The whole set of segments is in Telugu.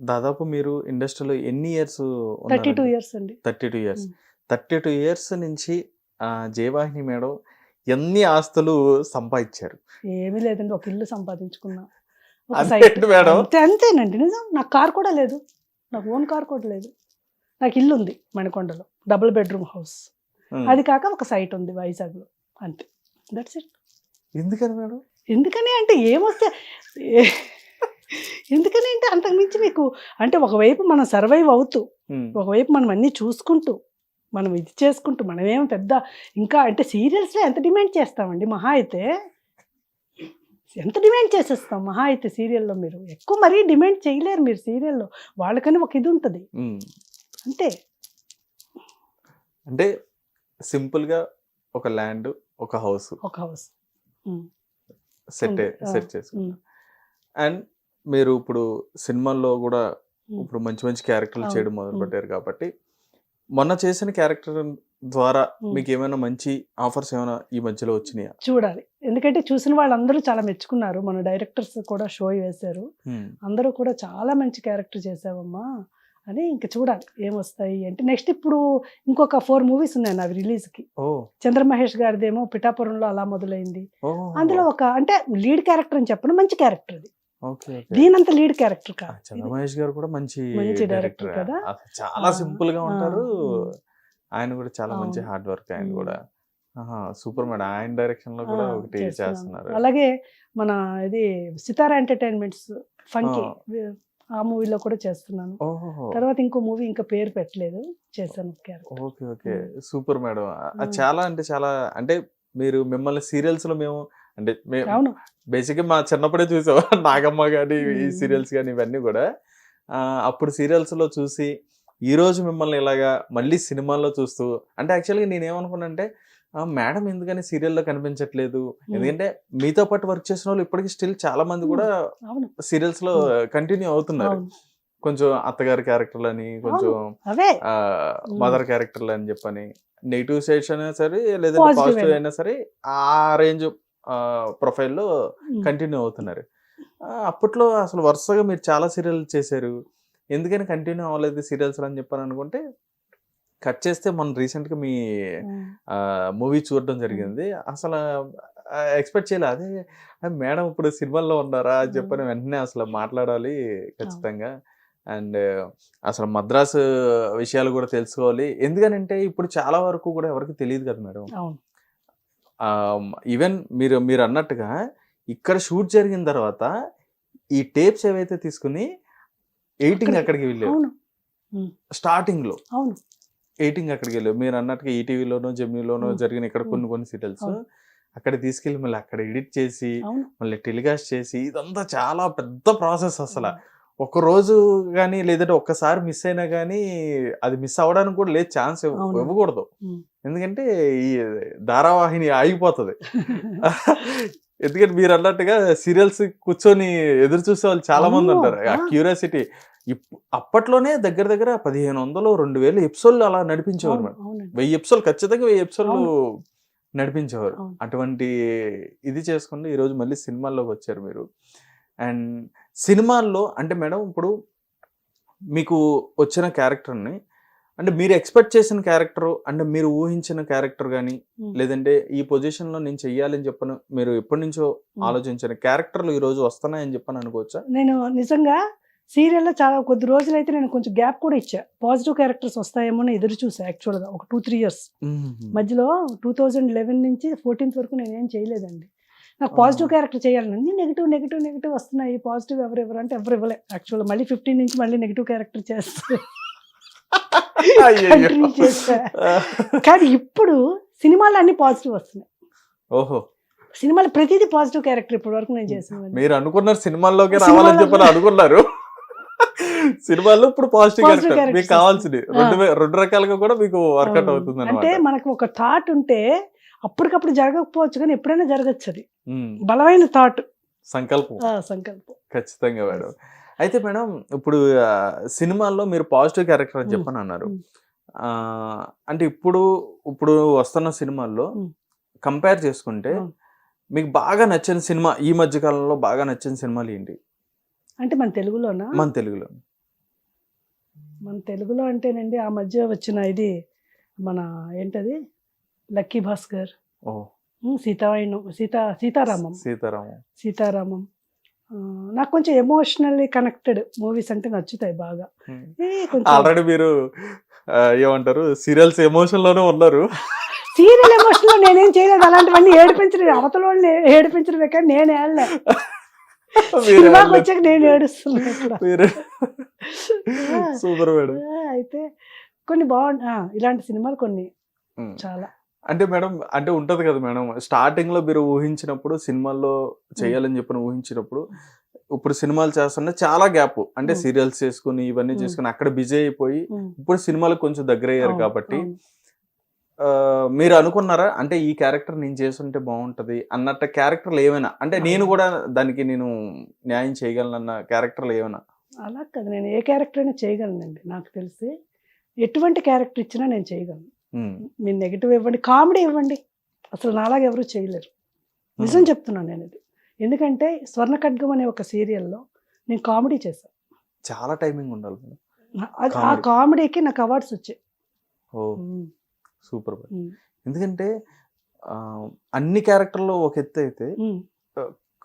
దాదాపు మీరు ఇండస్ట్రీలో ఎన్ని ఇయర్స్ థర్టీ టూ ఇయర్స్ అండి. Thirty two years. Thirty two years నుంచి జయవాహిని మేడం ఎన్ని ఆస్తులు సంపాదించారు? ఏమీ లేదండి. ఒక ఇల్లు సంపాదించుకున్నా. మేడం? అంతే అంతేనండి. నిజం. నాకు కార్ కూడా లేదు. నాకు ఓన్ కార్ కూడా లేదు. నాకు ఇల్లు ఉంది మణికొండలో. Double bedroom house. అది కాక ఒక సైట్ ఉంది వైజాగ్లో. అంతే. That's it. ఎందుకని మేడం? ఎందుకని అంటే ఏమొస్తే ఎందుకని అంటే అంతకు మించి మీకు అంటే ఒకవైపు మనం సర్వైవ్ అవుతూ. ఒకవైపు మనం అన్నీ చూసుకుంటూ మనం ఇది చేసుకుంటూ మనమేం పెద్ద ఇంకా అంటే సీరియల్స్లో ఎంత డిమాండ్ చేస్తామండి మహా అయితే? ఎంత డిమాండ్ చేసేస్తాం మహా అయితే సీరియల్లో మీరు? ఎక్కువ మరీ డిమాండ్ చేయలేరు మీరు సీరియల్లో. వాళ్ళకని ఒక ఇది ఉంటుంది. అంతే. అంటే సింపుల్గా ఒక ల్యాండ్ ఒక హౌస్. ఒక హౌస్. సెట్ సెట్ చేసుకున్నారు అండ్ మీరు ఇప్పుడు సినిమాల్లో కూడా. ఇప్పుడు మంచి మంచి క్యారెక్టర్లు. చేయడం మొదలు. పెట్టారు కాబట్టి మొన్న చేసిన క్యారెక్టర్ ద్వారా. మీకు ఏమైనా మంచి ఆఫర్స్ ఏమైనా ఈ మధ్యలో వచ్చినాయా చూడాలి ఎందుకంటే చూసిన వాళ్ళందరూ చాలా మెచ్చుకున్నారు మన డైరెక్టర్స్ కూడా షో వేశారు. అందరూ కూడా చాలా మంచి క్యారెక్టర్ చేసావమ్మా అని ఇంకా చూడాలి ఏమొస్తాయి అంటే నెక్స్ట్ ఇప్పుడు ఇంకొక ఫోర్ మూవీస్ ఉన్నాయి అవి రిలీజ్కి ఓ చంద్రమహేష్ గారిదేమో పిఠాపురంలో అలా మొదలైంది అందులో ఒక అంటే లీడ్ క్యారెక్టర్ అని చెప్పను మంచి క్యారెక్టర్ అది దీనంత లీడ్ క్యారెక్టర్ కాదు. చంద్రమహేష్ గారు కూడా మంచి మంచి డైరెక్టర్ కదా? చాలా సింపుల్గా ఉంటారు. ఆయన కూడా చాలా మంచి. హార్డ్ వర్క్ ఆయన. కూడా. Super madam. ఆయన డైరెక్షన్లో కూడా ఒకటి. చేస్తున్నారు. అలాగే మన ఇది సితారా ఎంటర్టైన్మెంట్స్ ఫంకీ ఆ. మూవీలో కూడా చేస్తున్నాను. తర్వాత ఇంకో మూవీ ఇంకా పేరు పెట్టలేదు. చేశాను ఓకే ఓకే. Super madam. చాలా అంటే చాలా అంటే మీరు మిమ్మల్ని సీరియల్స్లో మేము అంటే అవును. బేసిక్ మా చిన్నప్పుడే చూసాం నాగమ్మ కానీ ఈ మ్మ్. సీరియల్స్ కానీ ఇవన్నీ కూడా. అప్పుడు సీరియల్స్లో చూసి ఈ రోజు మిమ్మల్ని ఇలాగా మళ్ళీ సినిమాల్లో చూస్తూ అంటే యాక్చువల్గా నేను ఏమనుకున్నానంటే మేడం ఎందుకని సీరియల్లో కనిపించట్లేదు? ఎందుకంటే మీతో పాటు వర్క్ చేసిన వాళ్ళు ఇప్పటికీ స్టిల్ చాలా మంది కూడా సీరియల్స్లో కంటిన్యూ అవుతున్నారు. కొంచెం అత్తగారి క్యారెక్టర్లు అని కొంచెం మదర్ క్యారెక్టర్లు అని చెప్పని నెగిటివ్ సైడ్స్ అయినా సరే లేదంటే Positive పాజిటివ్. అయినా సరే ఆ రేంజ్ ప్రొఫైల్లో. కంటిన్యూ అవుతున్నారు. అప్పట్లో అసలు వరుసగా మీరు చాలా సీరియల్ చేశారు. ఎందుకని కంటిన్యూ అవ్వలేదు సీరియల్స్ అని చెప్పని అనుకుంటే కట్ చేస్తే మన రీసెంట్గా మీ. మూవీ చూడడం జరిగింది. అసలు ఎక్స్పెక్ట్ చేయలే. అదే మేడం ఇప్పుడు సినిమాల్లో ఉన్నారా? అని చెప్పని వెంటనే అసలు మాట్లాడాలి ఖచ్చితంగా. అండ్ అసలు మద్రాసు విషయాలు కూడా తెలుసుకోవాలి. ఎందుకనంటే ఇప్పుడు చాలా వరకు కూడా ఎవరికి తెలియదు కదా మేడం. ఈవెన్ మీరు మీరు అన్నట్టుగా ఇక్కడ షూట్ జరిగిన తర్వాత ఈ టేప్స్ ఏవైతే తీసుకుని ఎయిటింగ్ అక్కడికి- వెళ్ళారు. స్టార్టింగ్లో. అవును. ఎయిటింగ్ అక్కడికి వెళ్ళారు. మీరు అన్నట్టుగా ఈటీవీలోనో జెమినీలోనో Hmm. జరిగిన ఇక్కడ. కొన్ని కొన్ని సీరియల్స్. అక్కడ తీసుకెళ్ళి మళ్ళీ అక్కడ ఎడిట్ చేసి మళ్ళీ టెలికాస్ట్ చేసి ఇదంతా చాలా పెద్ద ప్రాసెస్ అసలు. ఒక రోజు కానీ లేదంటే ఒక్కసారి మిస్ అయినా కానీ అది మిస్ అవ్వడానికి కూడా లేదు ఛాన్స్. ఇవ్వకూడదు. ఎందుకంటే ఈ ధారావాహిని ఆగిపోతుంది ఎందుకంటే మీరు అన్నట్టుగా సీరియల్స్ కూర్చొని ఎదురు చూసే వాళ్ళు చాలా మంది. ఉంటారు ఆ. క్యూరియాసిటీ అప్పట్లోనే దగ్గర దగ్గర పదిహేను వందలు రెండు వేలు ఎపిసోడ్లు అలా నడిపించేవారు మేడం వెయ్యి ఎపిసోడ్ ఖచ్చితంగా వెయ్యి ఎపిసోడ్లు. నడిపించేవారు. అటువంటి ఇది చేసుకుంటూ ఈరోజు మళ్ళీ సినిమాల్లోకి వచ్చారు మీరు అండ్ సినిమాల్లో అంటే మేడం ఇప్పుడు మీకు వచ్చిన క్యారెక్టర్ని అంటే మీరు ఎక్స్పెక్ట్ చేసిన క్యారెక్టర్ అంటే మీరు ఊహించిన క్యారెక్టర్ కానీ. లేదంటే ఈ పొజిషన్లో నేను చెయ్యాలని చెప్పను మీరు ఎప్పటి నుంచో ఆలోచించిన క్యారెక్టర్లు ఈ రోజు వస్తున్నాయని చెప్పని అనుకోవచ్చా? నేను నిజంగా సీరియల్లో చాలా కొద్ది రోజులైతే నేను కొంచెం గ్యాప్ కూడా ఇచ్చా. పాజిటివ్ క్యారెక్టర్స్ వస్తాయేమో అని ఎదురు చూసా యాక్చువల్గా ఒక టూ త్రీ ఇయర్స్. మధ్యలో టూ థౌజండ్ లెవెన్ నుంచి ఫోర్టీన్త్ వరకు నేనేం చేయలేదండి. నాకు పాజిటివ్. క్యారెక్టర్ చేయాలని నెగిటివ్ నెగిటివ్ నెగిటివ్ వస్తున్నాయి. పాజిటివ్ ఎవరు ఎవరు అంటే ఎవరు ఇవ్వలే. యాక్చువల్ మళ్ళీ ఫిఫ్టీన్ నుంచి మళ్ళీ నెగిటివ్ క్యారెక్టర్ చేస్తారు. కానీ ఇప్పుడు సినిమాలు అన్ని పాజిటివ్ వస్తున్నాయి. ఓహో. సినిమాలు ప్రతిదీ పాజిటివ్ క్యారెక్టర్ ఇప్పటి వరకు నేను చేసిన మీరు అనుకున్నారు సినిమాల్లోకి రావాలని చెప్పని అనుకున్నారు. సినిమాల్లో ఇప్పుడు పాజిటివ్ క్యారెక్టర్ మీకు కావాల్సింది. రెండు రెండు రకాలుగా కూడా మీకు వర్కౌట్. అవుతుంది అంటే మనకు ఒక థాట్ ఉంటే అప్పటికప్పుడు జరగకపోవచ్చు కానీ ఎప్పుడైనా జరగచ్చు అది. బలమైన థాట్. సంకల్పం. సంకల్పం. ఖచ్చితంగా మేడం. అయితే మేడం ఇప్పుడు సినిమాల్లో మీరు పాజిటివ్ క్యారెక్టర్ అని. చెప్పని అన్నారు. అంటే ఇప్పుడు ఇప్పుడు వస్తున్న సినిమాల్లో. కంపేర్ చేసుకుంటే. మీకు బాగా నచ్చిన సినిమా ఈ మధ్య కాలంలో బాగా నచ్చిన సినిమాలు ఏంటి? అంటే మన తెలుగులోనా? మన తెలుగులో. మన తెలుగులో అంటేనండి ఆ మధ్య వచ్చిన ఇది మన ఏంటది? లక్కీ భాస్కర్. ఓ. సీతారాయణం సీతా సీతారామం. సీతారామం. సీతారామం. నాకు కొంచెం ఎమోషనల్లీ కనెక్టెడ్ మూవీస్ అంటే నచ్చుతాయి బాగా. ఆల్రెడీ మీరు ఏమంటారు సీరియల్స్ ఎమోషన్లోనే ఉన్నారు. సీరియల్ ఎమోషన్లో నేనేం చేయలేదు అలాంటివన్నీ ఏడిపించలేదు అవతల వాళ్ళని ఏడిపించడమే కానీ నేను మీరు సినిమాకి వచ్చాక నేను ఏడుస్తున్నాను సూపర్ మేడం. అయితే కొన్ని బాగుంది ఇలాంటి సినిమాలు కొన్ని చాలా. అంటే మేడం అంటే ఉంటది కదా మేడం. స్టార్టింగ్లో మీరు ఊహించినప్పుడు సినిమాల్లో చేయాలని చెప్పిన ఊహించినప్పుడు ఇప్పుడు సినిమాలు చేస్తున్నా చాలా గ్యాప్. అంటే. సీరియల్స్ చేసుకుని ఇవన్నీ. చేసుకుని అక్కడ బిజీ అయిపోయి ఇప్పుడు సినిమాలకు కొంచెం దగ్గర అయ్యారు కాబట్టి మీరు అనుకున్నారా? అంటే ఈ క్యారెక్టర్ నేను చేస్తుంటే బాగుంటది అన్నట్ట క్యారెక్టర్లు ఏమైనా? అంటే నేను. కూడా దానికి నేను న్యాయం చేయగలనన్న క్యారెక్టర్లు ఏమైనా? అలా కదా. నేను ఏ క్యారెక్టర్ అయినా చేయగలనండి నాకు తెలిసి. ఎటువంటి క్యారెక్టర్ ఇచ్చినా నేను చేయగలను. మీరు నెగిటివ్ ఇవ్వండి కామెడీ ఇవ్వండి. అసలు నాలాగా ఎవరు చేయలేరు. నిజం చెప్తున్నాను నేను ఇది. ఎందుకంటే స్వర్ణ ఖడ్గం అనే ఒక సీరియల్లో నేను కామెడీ చేశాను చాలా టైమింగ్ ఉండాలి ఆ. కామెడీకి నాకు అవార్డ్స్ వచ్చాయి. ఓ సూపర్ ఎందుకంటే అన్ని క్యారెక్టర్లో ఒక ఎత్తు అయితే.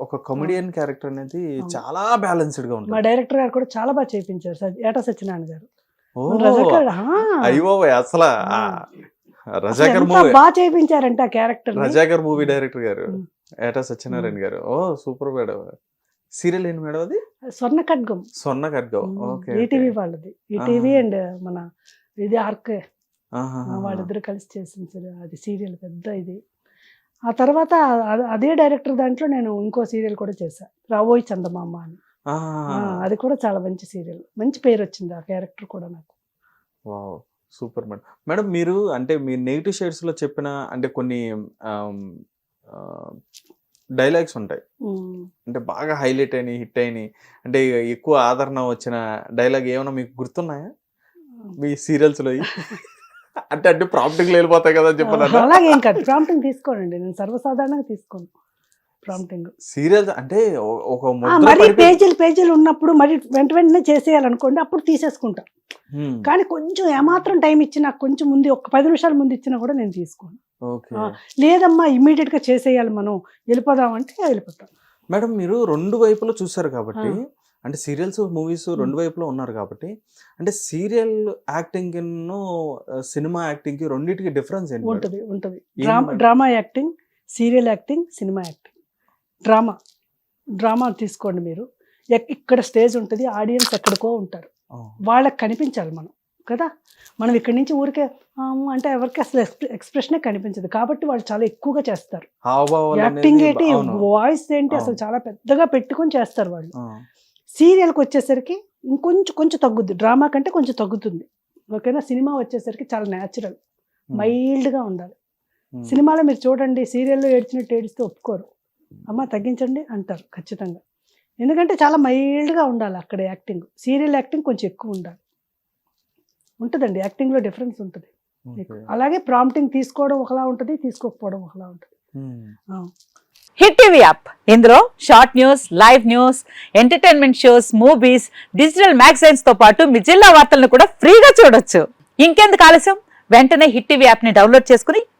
ఒక కమెడియన్ క్యారెక్టర్ అనేది. చాలా బ్యాలెన్స్డ్గా మా ఉంటుంది డైరెక్టర్ గారు కూడా చాలా బాగా చేయించారు. ఏటా సత్యనారాయణ గారు. అయ్యో అసలు రజాకర్ మూవీ. బాగా చేయించారంటే క్యారెక్టర్ రజాకర్ మూవీ డైరెక్టర్ గారు. ఏటా సత్యనారాయణ గారు. ఓ సూపర్ మేడం. సీరియల్ ఏంటి మేడం అది? స్వర్ణ ఖడ్గం. స్వర్ణ ఖడ్గం. ఓకే ఈటీవీ వాళ్ళది. ఈటీవీ. అండ్ మన ఇది ఆర్క్. వాళ్ళిద్దరు కలిసి చేసిన అది సీరియల్ పెద్ద ఇది. ఆ తర్వాత అదే డైరెక్టర్ దాంట్లో నేను ఇంకో సీరియల్ కూడా చేశాను రావోయ్ చందమామ అని. అది కూడా చాలా మంచి సీరియల్. మంచి పేరు వచ్చింది ఆ క్యారెక్టర్ కూడా నాకు. Wow super madam. మేడం మీరు అంటే మీ నెగిటివ్ షేడ్స్లో చెప్పిన అంటే కొన్ని డైలాగ్స్ ఉంటాయి. అంటే బాగా హైలైట్ అయినాయి హిట్ అయినాయి. అంటే ఎక్కువ ఆదరణ వచ్చిన డైలాగ్ ఏమైనా మీకు గుర్తున్నాయా? మీ సీరియల్స్లో అంటే అంటే ప్రాంప్టింగ్ వెళ్ళిపోతాయి కదా అని చెప్పాలంటే అలాగేం ప్రాంప్టింగ్ తీసుకోనండి. నేను సర్వసాధారణంగా తీసుకోను. ప్రాంప్టింగ్ సీరియల్స్ అంటే ఒక మరి పేజీలు పేజీలు ఉన్నప్పుడు మరి వెంట వెంటనే చేసేయాలనుకోండి అప్పుడు తీసేసుకుంటా. కానీ కొంచెం ఏమాత్రం టైం ఇచ్చి నాకు కొంచెం ముందు ఒక పది నిమిషాల ముందు ఇచ్చినా కూడా నేను తీసుకోను. లేదమ్మా ఇమ్మీడియట్గా చేసేయాలి మనం. వెళ్ళిపోదామంటే వెళ్ళిపోతాం. మేడం మీరు రెండు వైపులో చూసారు కాబట్టి అంటే సీరియల్స్ మూవీస్ రెండు వైపులో ఉన్నారు కాబట్టి అంటే సీరియల్ యాక్టింగ్ సినిమా యాక్టింగ్కి రెండింటికి డిఫరెన్స్ ఏంటి? ఉంటుంది ఉంటుంది? Drama acting serial acting cinema acting. Drama drama తీసుకోండి మీరు. ఇక్కడ స్టేజ్ ఉంటుంది ఆడియన్స్ ఎక్కడికో ఉంటారు. వాళ్ళకి కనిపించాలి మనం కదా? మనం ఇక్కడి నుంచి ఊరికే అంటే ఎవరికి అసలు ఎక్స్ప్రెషనే కనిపించదు. కాబట్టి వాళ్ళు చాలా ఎక్కువగా చేస్తారు. యాక్టింగ్ ఏంటి. వాయిస్ ఏంటి? అసలు. చాలా పెద్దగా పెట్టుకొని చేస్తారు వాళ్ళు. సీరియల్కి వచ్చేసరికి ఇంకొంచెం కొంచెం తగ్గుద్ది. డ్రామా కంటే కొంచెం తగ్గుతుంది. ఓకేనా? సినిమా వచ్చేసరికి చాలా న్యాచురల్ మైల్డ్గా ఉండాలి. సినిమాలో మీరు చూడండి సీరియల్లో ఏడ్చినట్టు ఏడిస్తే ఒప్పుకోరు. అమ్మ తగ్గించండి అంటారు ఖచ్చితంగా. ఎందుకంటే చాలా మైల్డ్గా ఉండాలి అక్కడ యాక్టింగ్ సీరియల్ యాక్టింగ్ కొంచెం ఎక్కువ ఉండాలి. ఉంటుందండి యాక్టింగ్లో డిఫరెన్స్ ఉంటుంది. అలాగే ప్రాంప్టింగ్ తీసుకోవడం ఒకలా ఉంటుంది తీసుకోకపోవడం ఒకలా ఉంటుంది. హ్మ్. Hit TV app. ఇందులో short news live news entertainment shows movies digital మ్యాగజైన్స్తో పాటు మీ జిల్లా వార్తలను కూడా ఫ్రీగా చూడొచ్చు. ఇంకెందుకు ఆలస్యం? వెంటనే హిట్ టీవీ యాప్ని డౌన్లోడ్ చేసుకుని